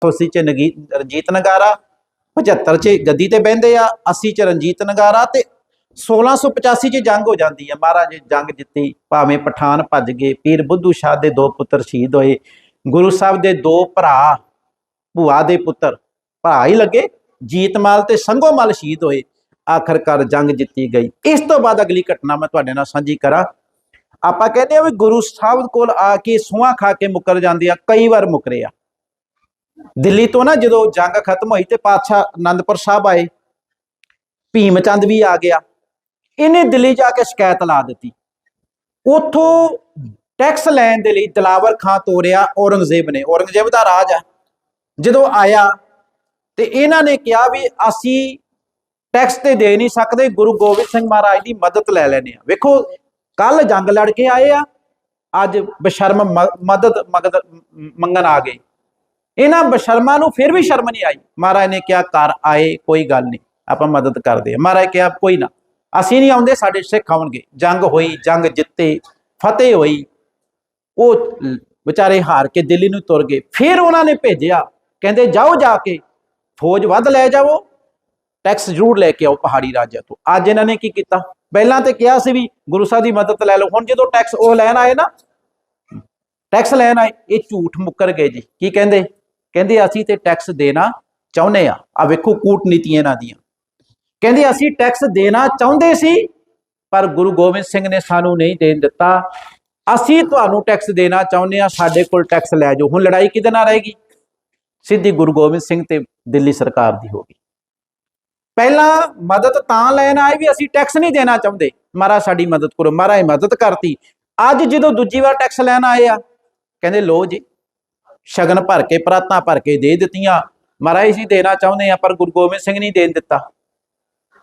88 ਚ ਨਗੀ- ਰਣਜੀਤ ਨਗਾਰਾ 75 ਚ ਗੱਦੀ ਤੇ ਬਹਿੰਦੇ ਆ 80 ਚ ਰਣਜੀਤ ਨਗਾਰਾ ਤੇ 1685 ਚ ਜੰਗ ਹੋ ਜਾਂਦੀ ਹੈ ਮਹਾਰਾਜ ਜੰਗ ਜਿੱਤੀ, ਭਾਵੇਂ ਪਠਾਨ ਭੱਜ ਗਏ, ਪੀਰ ਬੁੱਧੂ ਸ਼ਾਹ ਦੇ ਦੋ ਪੁੱਤਰ ਸ਼ਹੀਦ ਹੋਏ, ਗੁਰੂ ਸਾਹਿਬ ਦੇ ਦੋ ਭਰਾ, ਭੂਆ ਦੇ ਪੁੱਤਰ, ਭਰਾ ਹੀ ਲੱਗੇ ਜੀਤਮਾਲ ਤੇ ਸੰਗੋਮਲ ਸ਼ਹੀਦ ਹੋਏ, ਆਖਰਕਾਰ ਜੰਗ ਜਿੱਤੀ ਗਈ। ਇਸ ਤੋਂ ਬਾਅਦ ਅਗਲੀ ਘਟਨਾ ਮੈਂ ਤੁਹਾਡੇ ਨਾਲ ਸਾਂਝੀ ਕਰਾਂ। ਆਪਾਂ ਕਹਿੰਦੇ ਆ ਵੀ ਗੁਰੂ ਸਾਹਿਬ ਕੋਲ ਆ ਕੇ ਸੂਹਾਂ ਖਾ ਕੇ ਮੁੱਕਰ ਜਾਂਦੇ ਆ, ਕਈ ਵਾਰ ਮੁੱਕਰੇ ਆ। ਦਿੱਲੀ ਤੋਂ ਨਾ ਜਦੋਂ ਜੰਗ ਖਤਮ ਹੋਈ ਤੇ ਪਾਤਸ਼ਾਹ ਆਨੰਦਪੁਰ ਸਾਹਿਬ ਆਏ ਭੀਮ ਚੰਦ ਵੀ ਆ ਗਿਆ। ਇਹਨੇ ਦਿੱਲੀ ਜਾ ਕੇ ਸ਼ਿਕਾਇਤ ਲਾ ਦਿੱਤੀ। ਉਥੋਂ ਟੈਕਸ ਲੈਣ ਦੇ ਲਈ ਦਲਾਵਰ ਖਾਂ ਤੋਰਿਆ ਔਰੰਗਜ਼ੇਬ ਨੇ। ਔਰੰਗਜ਼ੇਬ ਦਾ ਰਾਜ ਹੈ ਜਦੋਂ ਆਇਆ ਤੇ ਇਹਨਾਂ ਨੇ ਕਿਹਾ ਵੀ ਅਸੀਂ ਟੈਕਸ ਤੇ ਦੇ ਨਹੀਂ ਸਕਦੇ, ਗੁਰੂ ਗੋਬਿੰਦ ਸਿੰਘ ਮਹਾਰਾਜ ਦੀ ਮਦਦ ਲੈ ਲੈਨੇ ਆ ਵੇਖੋ ਕੱਲ ਜੰਗ ਲੜ ਕੇ ਆਏ ਆ, ਅੱਜ ਬਸ਼ਰਮ ਮਦਦ ਮਗਦ, ਮੰਗਣ ਆ ਗਏ। ਇਹਨਾਂ ਬਸ਼ਰਮਾਂ ਨੂੰ ਫਿਰ ਵੀ ਸ਼ਰਮ ਨਹੀਂ ਆਈ। ਮਹਾਰਾਜ ਨੇ ਕਿਹਾ ਕਰ ਆਏ, ਕੋਈ ਗੱਲ ਨਹੀਂ, ਆਪਾਂ ਮਦਦ ਕਰਦੇ ਆ ਮਹਾਰਾਜ ਕਿਹਾ, ਕੋਈ ਨਾ, ਅਸੀਂ ਨਹੀਂ ਆਉਂਦੇ, ਸਾਡੇ ਸਿੱਖ ਆਉਣਗੇ। ਜੰਗ ਹੋਈ, ਜੰਗ ਜਿੱਤੇ, ਫਤਿਹ ਹੋਈ, ਉਹ ਵਿਚਾਰੇ ਹਾਰ ਕੇ ਦਿੱਲੀ ਨੂੰ ਤੁਰ ਗਏ। ਫਿਰ ਉਹਨਾਂ ਨੇ ਭੇਜਿਆ, ਕਹਿੰਦੇ, ਜਾਓ ਜਾ ਕੇ, ਫੌਜ ਵੱਧ ਲੈ ਜਾਵੋ, ਟੈਕਸ ਜ਼ਰੂਰ ਲੈ ਕੇ ਆਓ ਪਹਾੜੀ ਰਾਜਿਆਂ ਤੋਂ। ਅੱਜ ਇਹਨਾਂ ਨੇ ਕੀ ਕੀਤਾ? ਪਹਿਲਾਂ ਤੇ ਕਿਹਾ ਸੀ ਵੀ, ਗੁਰੂ ਸਾਹਿਬ ਦੀ ਮਦਦ ਲੈ ਲਓ। ਹੁਣ ਜਦੋਂ ਟੈਕਸ ਉਹ ਲੈਣ ਆਏ ਨਾ, ਟੈਕਸ ਲੈਣ ਆਏ, ਇਹ ਝੂਠ ਮੁੱਕਰ ਗਏ ਜੀ। ਕੀ ਕਹਿੰਦੇ? ਕਹਿੰਦੇ ਅਸੀਂ ਤੇ ਟੈਕਸ ਦੇਣਾ ਚਾਹੁੰਦੇ ਆ ਆ ਵੇਖੋ ਕੂਟਨੀਤੀਆਂ ਇਹਨਾਂ ਦੀਆਂ। ਕਹਿੰਦੇ ਅਸੀਂ ਟੈਕਸ ਦੇਣਾ ਚਾਹੁੰਦੇ ਸੀ, ਪਰ ਗੁਰੂ ਗੋਬਿੰਦ ਸਿੰਘ ਨੇ ਸਾਨੂੰ ਨਹੀਂ ਦੇਣ ਦਿੱਤਾ। ਅਸੀਂ ਤੁਹਾਨੂੰ ਟੈਕਸ ਦੇਣਾ ਚਾਹੁੰਦੇ ਆ ਸਾਡੇ ਕੋਲ ਟੈਕਸ ਲੈ ਜਾਓ। ਹੁਣ ਲੜਾਈ ਕਿਹਦੇ ਨਾਲ ਰਹੇਗੀ? ਸਿੱਧੀ ਗੁਰੂ ਗੋਬਿੰਦ ਸਿੰਘ ਤੇ ਦਿੱਲੀ ਸਰਕਾਰ ਦੀ ਹੋ ਗਈ। ਪਹਿਲਾਂ ਮਦਦ ਤਾਂ ਲੈਣ ਆਏ ਵੀ ਅਸੀਂ ਟੈਕਸ ਨਹੀਂ ਦੇਣਾ ਚਾਹੁੰਦੇ। ਮਹਾਰਾਜ ਸਾਡੀ ਮਦਦ ਕਰੋ। ਮਹਾਰਾਜ ਮਦਦ ਕਰਤੀ। ਅੱਜ ਜਦੋਂ ਦੂਜੀ ਵਾਰ ਟੈਕਸ ਲੈਣ ਆਏ ਆ, ਕਹਿੰਦੇ ਲੋ ਜੀ ਸ਼ਗਨ ਭਰ ਕੇ ਪ੍ਰਾਤਾਂ ਭਰ ਕੇ ਦੇ ਦਿੱਤੀਆਂ। ਮਹਾਰਾਜ ਅਸੀਂ ਦੇਣਾ ਚਾਹੁੰਦੇ ਆ, ਪਰ ਗੁਰੂ ਗੋਬਿੰਦ ਸਿੰਘ ਨਹੀਂ ਦੇਣ ਦਿੱਤਾ।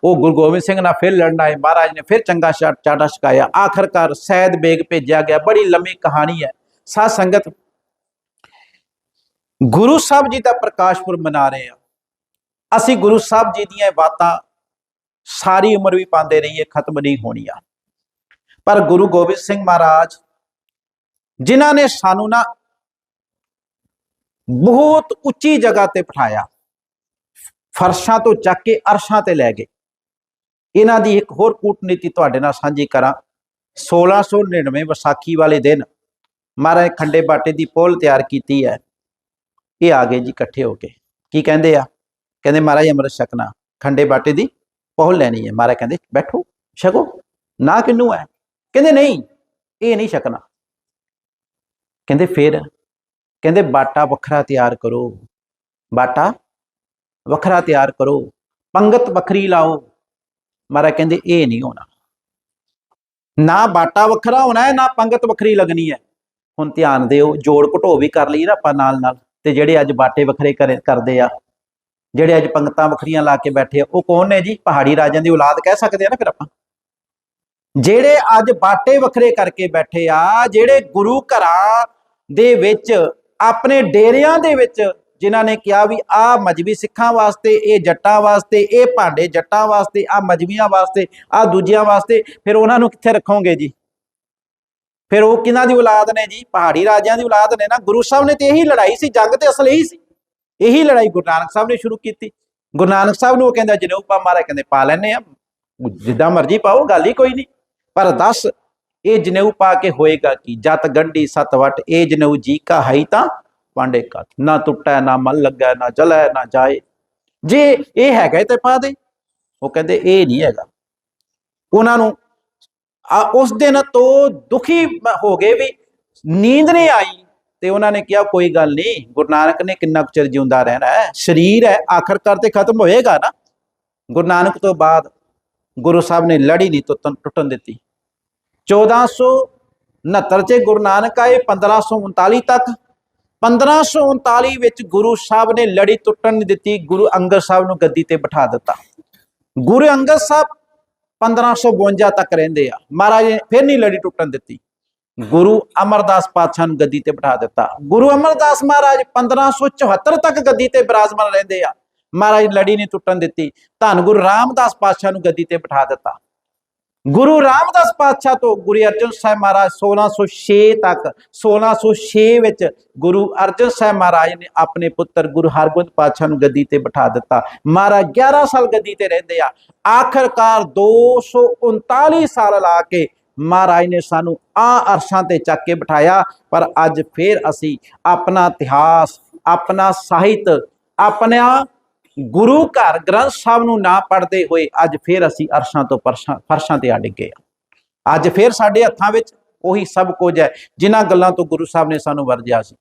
ਉਹ ਗੁਰੂ ਗੋਬਿੰਦ ਸਿੰਘ ਨਾਲ ਫਿਰ ਲੜਨ ਆਏ। ਮਹਾਰਾਜ ਨੇ ਫਿਰ ਚੰਗਾ ਚਾਟਾ ਛਕਾਇਆ। ਆਖਰਕਾਰ ਸੈਦ ਬੇਗ ਭੇਜਿਆ ਗਿਆ। ਬੜੀ ਲੰਮੀ ਕਹਾਣੀ ਹੈ। ਸਾਧ ਸੰਗਤ, ਗੁਰੂ ਸਾਹਿਬ ਜੀ ਦਾ ਪ੍ਰਕਾਸ਼ ਪੁਰਬ ਮਨਾ ਰਹੇ ਆ। ਅਸੀਂ ਗੁਰੂ ਸਾਹਿਬ ਜੀ ਦੀਆਂ ਬਾਤਾਂ ਸਾਰੀ ਉਮਰ ਵੀ ਪਾਉਂਦੇ ਰਹੀਏ, ਖਤਮ ਨਹੀਂ ਹੋਣੀਆਂ। ਪਰ ਗੁਰੂ ਗੋਬਿੰਦ ਸਿੰਘ ਮਹਾਰਾਜ, ਜਿਨ੍ਹਾਂ ਨੇ ਸਾਨੂੰ ਨਾ ਬਹੁਤ ਉੱਚੀ ਜਗ੍ਹਾ ਤੇ ਬਿਠਾਇਆ। ਫਰਸ਼ਾਂ ਤੋਂ ਚੱਕ ਕੇ ਅਰਸ਼ਾਂ ਤੇ ਲੈ ਗਏ। ਇਹਨਾਂ ਦੀ ਇੱਕ ਹੋਰ ਕੂਟਨੀਤੀ ਤੁਹਾਡੇ ਨਾਲ ਸਾਂਝੀ ਕਰਾਂ। 1699 ਵਿਸਾਖੀ ਵਾਲੇ ਦਿਨ ਮਹਾਰਾਜ ਖੰਡੇ ਬਾਟੇ ਦੀ ਪੋਲ ਤਿਆਰ ਕੀਤੀ ਹੈ। ਇਹ ਆ ਗਏ ਜੀ ਇਕੱਠੇ ਹੋ ਕੇ। ਕੀ ਕਹਿੰਦੇ ਆ? ਕਹਿੰਦੇ ਮਹਾਰਾਜ ਅੰਮ੍ਰਿਤ ਛਕਣਾ। ਖੰਡੇ ਬਾਟੇ ਦੀ ਪੋਲ ਲੈਣੀ ਹੈ। ਮਹਾਰਾਜ ਕਹਿੰਦੇ, ਬੈਠੋ, ਛਕੋ। ਨਾ ਕਿੰਨੂ ਹੈ? ਕਹਿੰਦੇ, ਨਹੀਂ, ਇਹ ਨਹੀਂ ਛਕਣਾ। ਕਹਿੰਦੇ, ਫਿਰ ਕਹਿੰਦੇ ਬਾਟਾ ਵੱਖਰਾ ਤਿਆਰ ਕਰੋ। ਬਾਟਾ ਵੱਖਰਾ ਤਿਆਰ ਕਰੋ। ਪੰਗਤ ਵੱਖਰੀ ਲਾਓ। ਮਹਾਰਾਜ ਕਹਿੰਦੇ ਇਹ ਨਹੀਂ ਹੋਣਾ। ਨਾ ਬਾਟਾ ਵੱਖਰਾ ਹੋਣਾ ਹੈ, ਨਾ ਪੰਗਤ ਵੱਖਰੀ ਲੱਗਣੀ ਹੈ। ਹੁਣ ਧਿਆਨ ਦਿਓ, ਜੋੜ ਘਟੋ ਵੀ ਕਰ ਲਈ ਨਾ ਆਪਾਂ ਨਾਲ ਨਾਲ ਤੇ ਜਿਹੜੇ ਅੱਜ ਬਾਟੇ ਵੱਖਰੇ ਕਰੇ- ਕਰਦੇ ਆ, ਜਿਹੜੇ ਅੱਜ ਪੰਗਤਾਂ ਵੱਖਰੀਆਂ ਲਾ ਕੇ ਬੈਠੇ ਆ, ਉਹ ਕੌਣ ਨੇ ਜੀ? ਪਹਾੜੀ ਰਾਜਿਆਂ ਦੀ ਔਲਾਦ ਕਹਿ ਸਕਦੇ ਆ ਨਾ ਫਿਰ ਆਪਾਂ। ਜਿਹੜੇ ਅੱਜ ਬਾਟੇ ਵੱਖਰੇ ਕਰਕੇ ਬੈਠੇ ਆ, ਜਿਹੜੇ ਗੁਰੂ ਘਰਾਂ ਦੇ ਵਿੱਚ ਆਪਣੇ ਡੇਰਿਆਂ ਦੇ ਵਿੱਚ ਜਿਨ੍ਹਾਂ ਨੇ ਕਿਹਾ ਵੀ ਆ ਮਜਬੀ ਸਿੱਖਾਂ ਵਾਸਤੇ, ਇਹ ਜੱਟਾਂ ਵਾਸਤੇ, ਇਹ ਭਾਂਡੇ ਜੱਟਾਂ ਵਾਸਤੇ, ਆ ਮਜਬੀਆਂ ਵਾਸਤੇ, ਆ ਦੂਜਿਆਂ ਵਾਸਤੇ, ਫਿਰ ਉਹਨਾਂ ਨੂੰ ਕਿੱਥੇ ਰੱਖੋਗੇ ਜੀ? ਫਿਰ ਉਹ ਕਿਹਨਾਂ ਦੀ ਔਲਾਦ ਨੇ ਜੀ? ਪਹਾੜੀ ਰਾਜਿਆਂ ਦੀ ਔਲਾਦ ਨੇ ਨਾ। ਗੁਰੂ ਸਾਹਿਬ ਨੇ ਤੇ ਇਹੀ ਲੜਾਈ ਸੀ, ਜੰਗ ਤੇ ਅਸਲ ਇਹੀ ਸੀ। ਇਹੀ ਲੜਾਈ ਗੁਰੂ ਨਾਨਕ ਸਾਹਿਬ ਨੇ ਸ਼ੁਰੂ ਕੀਤੀ। ਗੁਰੂ ਨਾਨਕ ਸਾਹਿਬ ਨੂੰ ਉਹ ਕਹਿੰਦਾ, ਜਨੇਊ ਪਾ ਮਾਰਾ ਕਹਿੰਦੇ, ਪਾ ਲੈਨੇ ਆ ਜਿੱਦਾਂ ਮਰਜ਼ੀ ਪਾਓ, ਗੱਲ ਹੀ ਕੋਈ ਨਹੀਂ। ਪਰ ਦੱਸ ਇਹ ਜਨੇਊ ਪਾ ਕੇ ਹੋਏਗਾ ਕੀ? ਜਤ ਗੰਢੀ ਸਤ ਵਟ, ਇਹ ਜਨੇਊ ਜੀ ਕਾ ਹੈ ਤਾਂ ਪਾਂਡੇ ਕਾ ਨਾ ਟੁੱਟੈ, ਨਾ ਮਨ ਲੱਗੈ, ਨਾ ਜਲੈ, ਨਾ ਜਾਏ। ਜੇ ਇਹ ਹੈਗਾ ਤੇ ਪਾ ਦੇ। ਉਹ ਕਹਿੰਦੇ ਇਹ ਨਹੀਂ ਹੈਗਾ। ਉਹਨਾਂ ਨੂੰ ਉਸ ਦਿਨ ਤੋਂ ਦੁਖੀ ਹੋ ਗਏ ਵੀ ਨੀਂਦ ਨਹੀਂ ਆਈ ਤੇ ਉਹਨਾਂ ਨੇ ਕਿਹਾ, ਕੋਈ ਗੱਲ ਨਹੀਂ, ਗੁਰੂ ਨਾਨਕ ਨੇ ਕਿੰਨਾ ਕੁ ਚਿਰ ਜਿਉਂਦਾ ਰਹਿਣਾ ਹੈ? ਸਰੀਰ ਹੈ, ਆਖਰਕਾਰ ਤੇ ਖਤਮ ਹੋਏਗਾ ਨਾ? ਗੁਰੂ ਨਾਨਕ ਤੋਂ ਬਾਅਦ ਗੁਰੂ ਸਾਹਿਬ ਨੇ ਲੜੀ ਨਹੀਂ ਟੁੱਟਣ ਟੁੱਟਣ ਦਿੱਤੀ। 1469 ਚ ਗੁਰੂ ਨਾਨਕ ਆਏ 1539 ਤੱਕ। 1539 ਵਿੱਚ ਗੁਰੂ ਸਾਹਿਬ ਨੇ ਲੜੀ ਟੁੱਟਣ ਨਹੀਂ ਦਿੱਤੀ, ਗੁਰੂ ਅੰਗਦ ਸਾਹਿਬ ਨੂੰ ਗੱਦੀ ਤੇ ਬਿਠਾ ਦਿੱਤਾ। ਗੁਰੂ ਅੰਗਦ ਸਾਹਿਬ 1552 ਤੱਕ ਰਹਿੰਦੇ ਆ। ਮਹਾਰਾਜ ਨੇ ਫਿਰ ਨਹੀਂ ਲੜੀ ਟੁੱਟਣ ਦਿੱਤੀ। ਗੁਰੂ ਅਮਰਦਾਸ ਪਾਤਸ਼ਾਹ ਨੂੰ ਗੱਦੀ ਤੇ ਬਿਠਾ ਦਿੱਤਾ। ਗੁਰੂ ਅਮਰਦਾਸ ਮਹਾਰਾਜ 1574 ਤੱਕ ਗੱਦੀ ਤੇ ਬਿਰਾਜਮਾਨ ਰਹਿੰਦੇ ਆ। ਮਹਾਰਾਜ ਲੜੀ ਨਹੀਂ ਟੁੱਟਣ ਦਿੱਤੀ। ਧੰਨ ਗੁਰੂ ਰਾਮਦਾਸ ਪਾਤਸ਼ਾਹ ਨੂੰ ਗੱਦੀ ਤੇ ਬਿਠਾ ਦਿੱਤਾ। ਗੁਰੂ ਰਾਮਦਾਸ ਪਾਤਸ਼ਾਹ ਤੋਂ ਗੁਰੂ ਅਰਜਨ ਸਾਹਿਬ ਮਹਾਰਾਜ 1606 ਤੱਕ 1606 ਵਿੱਚ ਗੁਰੂ ਅਰਜਨ ਸਾਹਿਬ ਮਹਾਰਾਜ ਨੇ ਆਪਣੇ ਪੁੱਤਰ ਗੁਰੂ ਹਰਗੋਬਿੰਦ ਪਾਤਸ਼ਾਹ ਨੂੰ ਗੱਦੀ ਤੇ ਬਿਠਾ ਦਿੱਤਾ। ਮਹਾਰਾਜ 11 ਸਾਲ ਗੱਦੀ ਤੇ ਰਹਿੰਦੇ ਆ। ਆਖਰਕਾਰ 239 ਸਾਲ ਲਾ ਕੇ ਮਹਾਰਾਜ ਨੇ ਸਾਨੂੰ ਆ ਅਰਸ਼ਾਂ ਤੇ ਚੱਕ ਕੇ ਬਿਠਾਇਆ, ਪਰ ਅੱਜ ਫੇਰ ਅਸੀਂ ਆਪਣਾ ਇਤਿਹਾਸ, ਆਪਣਾ ਸਾਹਿਤ ਆਪਣਾ ਗੁਰੂ ਘਰ ਗ੍ਰੰਥ ਸਾਹਿਬ ਨੂੰ ਨਾ ਪੜ੍ਹਦੇ ਹੋਏ ਅੱਜ ਫੇਰ ਅਸੀਂ ਅਰਸ਼ਾਂ ਤੋਂ ਪਰਸ਼ਾਂ, ਫਰਸ਼ਾਂ ਤੇ ਆ ਡਿੱਗੇ ਆ ਅੱਜ ਫੇਰ ਸਾਡੇ ਹੱਥਾਂ ਵਿੱਚ ਉਹੀ ਸਭ ਕੁਝ ਹੈ, ਜਿਨ੍ਹਾਂ ਗੱਲਾਂ ਤੋਂ ਗੁਰੂ ਸਾਹਿਬ ਨੇ ਸਾਨੂੰ ਵਰਜਿਆ ਸੀ।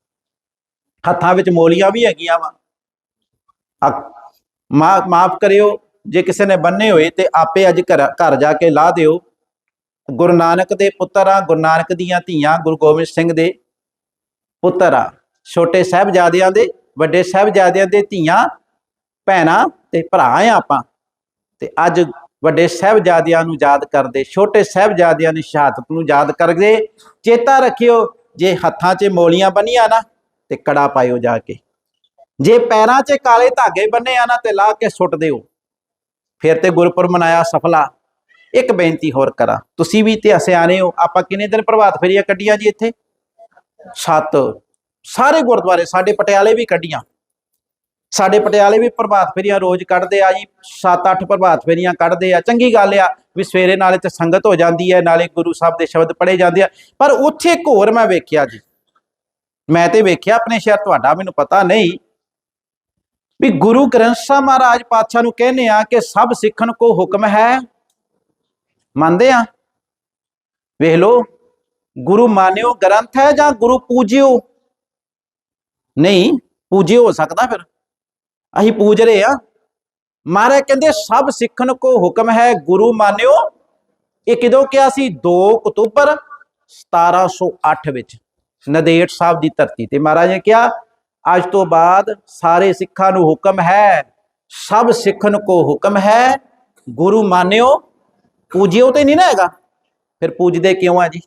ਹੱਥਾਂ ਵਿੱਚ ਮੋਲੀਆਂ ਵੀ ਹੈਗੀਆਂ ਵਾ। ਮਾਫ ਕਰਿਓ, ਜੇ ਕਿਸੇ ਨੇ ਬੰਨੇ ਹੋਏ ਤੇ ਆਪੇ ਅੱਜ ਘਰ ਘਰ ਜਾ ਕੇ ਲਾ ਦਿਓ। ਗੁਰੂ ਨਾਨਕ ਦੇ ਪੁੱਤਰ ਆ ਗੁਰੂ ਨਾਨਕ ਦੀਆਂ ਧੀਆਂ, ਗੁਰੂ ਗੋਬਿੰਦ ਸਿੰਘ ਦੇ ਪੁੱਤਰ ਆ ਛੋਟੇ ਸਾਹਿਬਜ਼ਾਦਿਆਂ ਦੇ, ਵੱਡੇ ਸਾਹਿਬਜ਼ਾਦਿਆਂ ਦੇ ਧੀਆਂ ਭੈਣਾਂ ਤੇ ਭਰਾ ਆ ਆਪਾਂ। ਤੇ ਅੱਜ ਵੱਡੇ ਸਾਹਿਬਜ਼ਾਦਿਆਂ ਨੂੰ ਯਾਦ ਕਰਦੇ, ਛੋਟੇ ਸਾਹਿਬਜ਼ਾਦਿਆਂ ਦੀ ਸ਼ਹਾਦਤ ਨੂੰ ਯਾਦ ਕਰਦੇ, ਚੇਤਾ ਰੱਖਿਓ, ਜੇ ਹੱਥਾਂ 'ਚ ਮੋਲੀਆਂ ਬੰਨੀਆਂ ਨਾ ਤੇ ਕੜਾ ਪਾਇਓ ਜਾ ਕੇ। ਜੇ ਪੈਰਾਂ 'ਚ ਕਾਲੇ ਧਾਗੇ ਬੰਨੇ ਆ ਨਾ ਤੇ ਲਾ ਕੇ ਸੁੱਟ ਦਿਓ। ਫਿਰ ਤੇ ਗੁਰਪੁਰਬ ਮਨਾਇਆ ਸਫਲਾ। ਇੱਕ ਬੇਨਤੀ ਹੋਰ ਕਰਾਂ, ਤੁਸੀਂ ਵੀ ਤੇ ਸਿਆਣੇ ਹੋ, ਆਪਾਂ ਕਿੰਨੇ ਦਿਨ ਪ੍ਰਭਾਤ ਫੇਰੀਆਂ ਕੱਢੀਆਂ ਜੀ ਇੱਥੇ? ਸੱਤ। ਸਾਰੇ ਗੁਰਦੁਆਰੇ ਸਾਡੇ ਪਟਿਆਲੇ ਵੀ ਕੱਢੀਆਂ। ਸਾਡੇ ਪਟਿਆਲੇ ਵੀ ਪ੍ਰਭਾਤ ਫੇਰੀਆਂ ਰੋਜ਼ ਕੱਢਦੇ ਆ ਜੀ 7-8 ਪ੍ਰਭਾਤ ਫੇਰੀਆਂ ਕੱਢਦੇ ਆ। ਚੰਗੀ ਗੱਲ ਆ ਵੀ ਸਵੇਰੇ ਨਾਲੇ ਤੇ ਸੰਗਤ ਹੋ ਜਾਂਦੀ ਹੈ ਨਾਲੇ ਗੁਰੂ ਸਾਹਿਬ ਦੇ ਸ਼ਬਦ ਪੜ੍ਹੇ ਜਾਂਦੇ ਆ। ਪਰ ਉੱਥੇ ਇੱਕ ਹੋਰ ਮੈਂ ਵੇਖਿਆ ਜੀ। ਮੈਂ ਤੇ ਵੇਖਿਆ ਆਪਣੇ ਸ਼ਹਿਰ, ਤੁਹਾਡਾ ਮੈਨੂੰ ਪਤਾ ਨਹੀਂ। ਵੀ ਗੁਰੂ ਗ੍ਰੰਥ ਸਾਹਿਬ ਮਹਾਰਾਜ ਪਾਤਸ਼ਾਹ ਨੂੰ ਕਹਿੰਦੇ ਆ ਕਿ ਸਭ ਸਿੱਖਣ ਕੋ ਹੁਕਮ ਹੈ। ਮੰਨਦੇ ਆ? ਵੇਖ ਲੋ ਗੁਰੂ ਮਾਨਿਓ ਗ੍ਰੰਥ ਹੈ ਜਾਂ ਗੁਰੂ ਪੂਜਿਓ? ਨਹੀਂ, ਪੂਜਿਓ ਹੋ ਸਕਦਾ ਫਿਰ। ਅਸੀਂ ਪੂਜ ਰਹੇ ਆ। ਮਹਾਰਾਜ ਕਹਿੰਦੇ, ਸਭ ਸਿੱਖਣ ਕੋ ਹੁਕਮ ਹੈ, ਗੁਰੂ ਮਾਨਿਓ। ਇਹ ਕਿਦੋਂ ਕਿਹਾ ਸੀ? 2 ਅਕਤੂਬਰ 1708 ਵਿੱਚ, ਨਦੇੜ ਸਾਹਿਬ ਦੀ ਧਰਤੀ ਤੇ। ਮਹਾਰਾਜ ਨੇ ਕਿਹਾ, ਅੱਜ ਤੋਂ ਬਾਅਦ ਸਾਰੇ ਸਿੱਖਾਂ ਨੂੰ ਹੁਕਮ ਹੈ, ਸਭ ਸਿੱਖਣ ਕੋ ਹੁਕਮ ਹੈ, ਗੁਰੂ ਮਾਨਿਓ। ਪੂਜਿਓ ਤੇ ਨਹੀਂ ਨਾ ਹੈਗਾ। ਫਿਰ ਪੂਜਦੇ ਕਿਉਂ ਆ ਜੀ?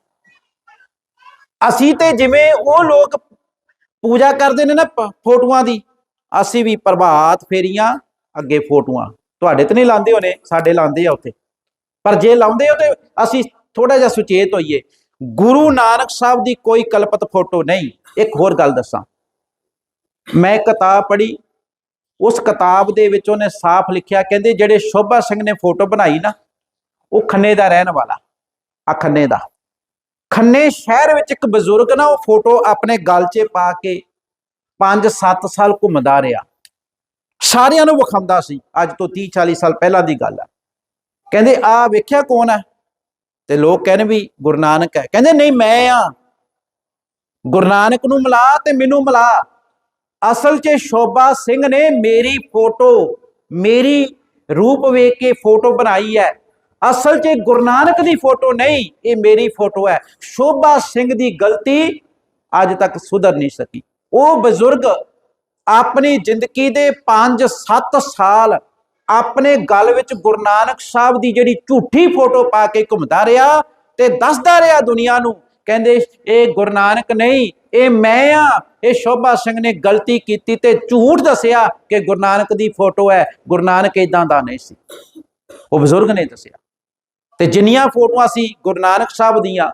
ਅਸੀਂ ਤੇ ਜਿਵੇਂ ਉਹ ਲੋਕ ਪੂਜਾ ਕਰਦੇ ਨੇ ਨਾ ਪ- ਫੋਟੋਆਂ ਦੀ ਅਸੀਂ ਵੀ ਪ੍ਰਭਾਤ ਫੇਰੀਆਂ ਅੱਗੇ ਫੋਟੋਆਂ। ਤੁਹਾਡੇ ਤੇ ਨਹੀਂ ਲਾਉਂਦੇ ਹੋਣੇ, ਸਾਡੇ ਲਾਉਂਦੇ ਆ ਉੱਥੇ। ਪਰ ਜੇ ਲਾਉਂਦੇ ਹੋ ਤੇ ਅਸੀਂ ਥੋੜਾ ਜਿਹਾ ਸੁਚੇਤ ਹੋਈਏ। ਗੁਰੂ ਨਾਨਕ ਸਾਹਿਬ ਦੀ ਕੋਈ ਕਲਪਤ ਫੋਟੋ ਨਹੀਂ। ਇੱਕ ਹੋਰ ਗੱਲ ਦੱਸਾਂ। ਮੈਂ ਕਿਤਾਬ ਪੜ੍ਹੀ। ਉਸ ਕਿਤਾਬ ਦੇ ਵਿੱਚ ਉਹਨੇ ਸਾਫ਼ ਲਿਖਿਆ, ਕਹਿੰਦੇ ਜਿਹੜੇ ਸ਼ੋਭਾ ਸਿੰਘ ਨੇ ਫੋਟੋ ਬਣਾਈ ਨਾ, ਉਹ ਖੰਨੇ ਦਾ ਰਹਿਣ ਵਾਲਾ। ਆ ਖੰਨੇ ਦਾ। ਖੰਨੇ ਸ਼ਹਿਰ ਵਿੱਚ ਇੱਕ ਬਜ਼ੁਰਗ ਨਾ, ਉਹ ਫੋਟੋ ਆਪਣੇ ਗਲ 'ਚ ਪਾ ਕੇ 5-7 ਸਾਲ ਘੁੰਮਦਾ ਰਿਹਾ। ਸਾਰਿਆਂ ਨੂੰ ਵਿਖਾਉਂਦਾ ਸੀ। ਅੱਜ ਤੋਂ 30-40 ਸਾਲ ਪਹਿਲਾਂ ਦੀ ਗੱਲ ਹੈ ਕਹਿੰਦੇ ਆ ਵੇਖਿਆ ਕੌਣ ਹੈ ਤੇ ਲੋਕ ਕਹਿੰਦੇ ਵੀ ਗੁਰੂ ਨਾਨਕ ਹੈ। ਕਹਿੰਦੇ, ਨਹੀਂ, ਮੈਂ ਆ। ਗੁਰੂ ਨਾਨਕ ਨੂੰ ਮਿਲਾ ਤੇ ਮੈਨੂੰ ਮਿਲਾ। ਅਸਲ 'ਚ ਸ਼ੋਭਾ ਸਿੰਘ ਨੇ ਮੇਰੀ ਫੋਟੋ, ਮੇਰੀ ਰੂਪ ਵੇਖ ਕੇ ਫੋਟੋ ਬਣਾਈ ਹੈ। ਅਸਲ 'ਚ ਗੁਰੂ ਨਾਨਕ ਦੀ ਫੋਟੋ ਨਹੀਂ, ਇਹ ਮੇਰੀ ਫੋਟੋ ਹੈ। ਸ਼ੋਭਾ ਸਿੰਘ ਦੀ ਗਲਤੀ ਅੱਜ ਤੱਕ ਸੁਧਰ ਨਹੀਂ ਸਕੀ। ਉਹ ਬਜ਼ੁਰਗ ਆਪਣੀ ਜ਼ਿੰਦਗੀ ਦੇ 5-7 ਸਾਲ ਆਪਣੇ ਗਲ ਵਿੱਚ ਗੁਰੂ ਨਾਨਕ ਸਾਹਿਬ ਦੀ ਜਿਹੜੀ ਝੂਠੀ ਫੋਟੋ ਪਾ ਕੇ ਘੁੰਮਦਾ ਰਿਹਾ ਤੇ ਦੱਸਦਾ ਰਿਹਾ ਦੁਨੀਆ ਨੂੰ, ਕਹਿੰਦੇ, ਇਹ ਗੁਰੂ ਨਾਨਕ ਨਹੀਂ, ਇਹ ਮੈਂ ਆ, ਇਹ ਸ਼ੋਭਾ ਸਿੰਘ ਨੇ ਗਲਤੀ ਕੀਤੀ ਤੇ ਝੂਠ ਦੱਸਿਆ ਕਿ ਗੁਰੂ ਨਾਨਕ ਦੀ ਫੋਟੋ ਹੈ, ਗੁਰੂ ਨਾਨਕ ਇਦਾਂ ਦਾ ਨਹੀਂ ਸੀ। ਉਹ ਬਜ਼ੁਰਗ ਨੇ ਦੱਸਿਆ। ਤੇ ਜਿੰਨੀਆਂ ਫੋਟੋਆਂ ਸੀ ਗੁਰੂ ਨਾਨਕ ਸਾਹਿਬ ਦੀਆਂ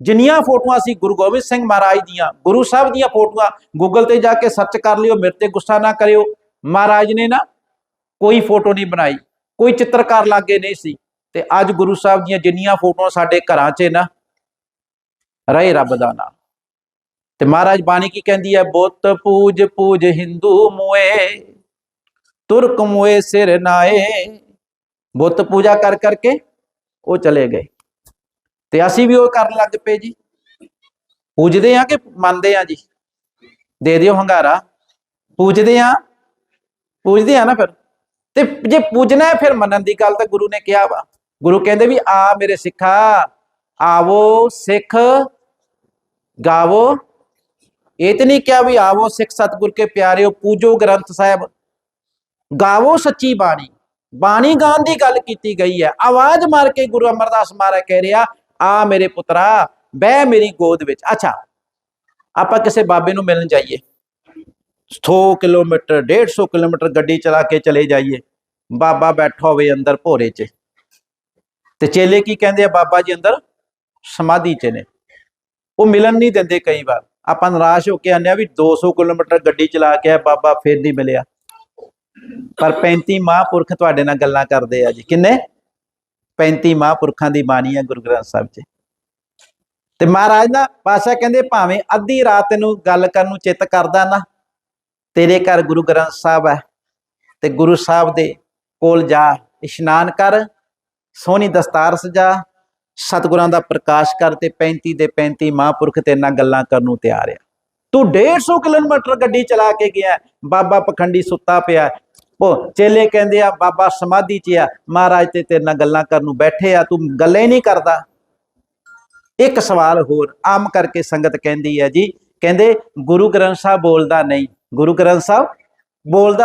ਜਿੰਨੀਆਂ ਫੋਟੋਆਂ ਸੀ ਗੁਰੂ ਗੋਬਿੰਦ ਸਿੰਘ ਮਹਾਰਾਜ ਦੀਆਂ, ਗੁਰੂ ਸਾਹਿਬ ਦੀਆਂ ਫੋਟੋਆਂ ਗੂਗਲ ਤੇ ਜਾ ਕੇ ਸਰਚ ਕਰ ਲਿਓ, ਮੇਰੇ ਤੇ ਗੁੱਸਾ ਨਾ ਕਰਿਓ। ਮਹਾਰਾਜ ਨੇ ਨਾ ਕੋਈ ਫੋਟੋ ਨਹੀਂ ਬਣਾਈ, ਕੋਈ ਚਿੱਤਰਕਾਰ ਲਾਗੇ ਨਹੀਂ ਸੀ। ਤੇ ਅੱਜ ਗੁਰੂ ਸਾਹਿਬ ਦੀਆਂ ਜਿੰਨੀਆਂ ਫੋਟੋਆਂ ਸਾਡੇ ਘਰਾਂ 'ਚ ਨਾ ਰਹੇ ਰੱਬ ਦਾ ਨਾਮ। ਤੇ ਮਹਾਰਾਜ ਬਾਣੀ ਕੀ ਕਹਿੰਦੀ ਹੈ? ਬੁੱਤ ਪੂਜ ਪੂਜ ਹਿੰਦੂ ਮੋਏ, ਤੁਰਕ ਮੋਏ ਸਿਰ ਨਾਏ। ਬੁੱਤ ਪੂਜਾ ਕਰ ਕਰਕੇ ਉਹ ਚਲੇ ਗਏ। ਤੇ ਅਸੀਂ ਵੀ ਉਹ ਕਰਨ ਲੱਗ ਪਏ ਜੀ। ਪੂਜਦੇ ਆ ਕਿ ਮੰਨਦੇ ਆ ਜੀ। ਦੇ ਦਿਓ ਹੰਗਾਰਾ। ਪੂਜਦੇ ਆ ਪੂਜਦੇ ਆ ਨਾ ਫਿਰ। ਤੇ ਜੇ ਪੂਜਣਾ ਹੈ ਫਿਰ ਮੰਨਣ ਦੀ ਗੱਲ ਤਾਂ ਗੁਰੂ ਨੇ ਕਿਹਾ ਵਾ। ਗੁਰੂ ਕਹਿੰਦੇ ਵੀ, ਆ ਮੇਰੇ ਸਿੱਖਾ, ਆਵੋ ਸਿੱਖ, ਗਾਵੋ। ਇਹ ਤੇ ਨਹੀਂ ਕਿਹਾ ਵੀ ਆਵੋ ਸਿੱਖ ਸਤਿਗੁਰ ਕੇ ਪਿਆਰਿਓ, ਪੂਜੋ ਗ੍ਰੰਥ ਸਾਹਿਬ। ਗਾਵੋ ਸੱਚੀ ਬਾਣੀ। ਬਾਣੀ ਗਾਣ ਦੀ ਗੱਲ ਕੀਤੀ ਗਈ ਹੈ। ਆਵਾਜ਼ ਮਾਰ ਕੇ ਗੁਰੂ ਅਮਰਦਾਸ ਮਹਾਰਾਜ ਕਹਿ ਰਿਹਾ ਆ ਮੇਰੇ ਪੁੱਤਰਾ, ਬਹਿ ਮੇਰੀ ਗੋਦ ਵਿੱਚ। ਅੱਛਾ, ਆਪਾਂ ਕਿਸੇ ਬਾਬੇ ਨੂੰ ਮਿਲਣ ਜਾਈਏ। 100 ਕਿਲੋਮੀਟਰ 150 ਕਿਲੋਮੀਟਰ ਗੱਡੀ ਚਲਾ ਕੇ ਚਲੇ ਜਾਈਏ। ਬਾਬਾ ਬੈਠਾ ਹੋਵੇ ਅੰਦਰ ਭੋਰੇ 'ਚ। ਤੇ ਚੇਲੇ ਕੀ ਕਹਿੰਦੇ ਆ ਬਾਬਾ ਜੀ ਅੰਦਰ? ਸਮਾਧੀ ਚ ਨੇ। ਉਹ ਮਿਲਣ ਨਹੀਂ ਦਿੰਦੇ ਕਈ ਵਾਰ। ਆਪਾਂ ਨਿਰਾਸ਼ ਹੋ ਕੇ ਆਨੇ ਆ ਵੀ 200 ਕਿਲੋਮੀਟਰ ਗੱਡੀ ਚਲਾ ਕੇ ਆ ਬਾਬਾ ਫੇਰ ਨਹੀਂ ਮਿਲਿਆ। ਪਰ 35 ਮਹਾਂਪੁਰਖ ਤੁਹਾਡੇ ਨਾਲ ਗੱਲਾਂ ਕਰਦੇ ਆ ਜੀ। ਕਿੰਨੇ? 35 ਮਹਾਂਪੁਰਖਾਂ ਦੀ ਬਾਣੀ ਹੈ ਗੁਰੂ ਗ੍ਰੰਥ ਸਾਹਿਬ 'ਚ। ਤੇ ਮਹਾਰਾਜ ਨਾ ਪਾਸ਼ਾ ਕਹਿੰਦੇ ਭਾਵੇਂ ਅੱਧੀ ਰਾਤ ਨੂੰ ਗੱਲ ਕਰਨ ਨੂੰ ਚਿੱਤ ਕਰਦਾ ਨਾ, ਤੇਰੇ ਘਰ ਗੁਰੂ ਗ੍ਰੰਥ ਸਾਹਿਬ ਹੈ ਤੇ ਗੁਰੂ ਸਾਹਿਬ ਦੇ ਕੋਲ ਜਾ, ਇਸ਼ਨਾਨ ਕਰ, ਸੋਹਣੀ ਦਸਤਾਰ ਸਜਾ, ਸਤਿਗੁਰਾਂ ਦਾ ਪ੍ਰਕਾਸ਼ ਕਰ ਤੇ 35 ਦੇ 35 ਮਹਾਂਪੁਰਖ ਤੇ ਨਾਲ ਗੱਲਾਂ ਕਰਨ ਨੂੰ ਤਿਆਰ ਆ। ਤੂੰ 150 ਕਿਲੋਮੀਟਰ ਗੱਡੀ ਚਲਾ ਕੇ ਗਿਆ, ਬਾਬਾ ਪਖੰਡੀ ਸੁੱਤਾ ਪਿਆ ਚੇਲੇ ਕਹਿੰਦੇ ਆ, ਬਾਬਾ ਸਮਾਧੀ 'ਚ ਆ, ਮਹਾਰਾਜ ਤੇ ਤੇਰੇ ਨਾਲ ਗੱਲਾਂ ਕਰਨ ਨੂੰ ਬੈਠੇ ਆ, ਤੂੰ ਗੱਲੇ ਹੀ ਨਹੀਂ ਕਰਦਾ। ਇੱਕ ਸਵਾਲ ਹੋਰ ਆਮ ਕਰਕੇ ਸੰਗਤ ਕਹਿੰਦੀ ਹੈ ਜੀ, ਕਹਿੰਦੇ ਗੁਰੂ ਗ੍ਰੰਥ ਸਾਹਿਬ ਬੋਲਦਾ ਨਹੀਂ। ਗੁਰੂ ਗ੍ਰੰਥ ਸਾਹਿਬ ਬੋਲਦਾ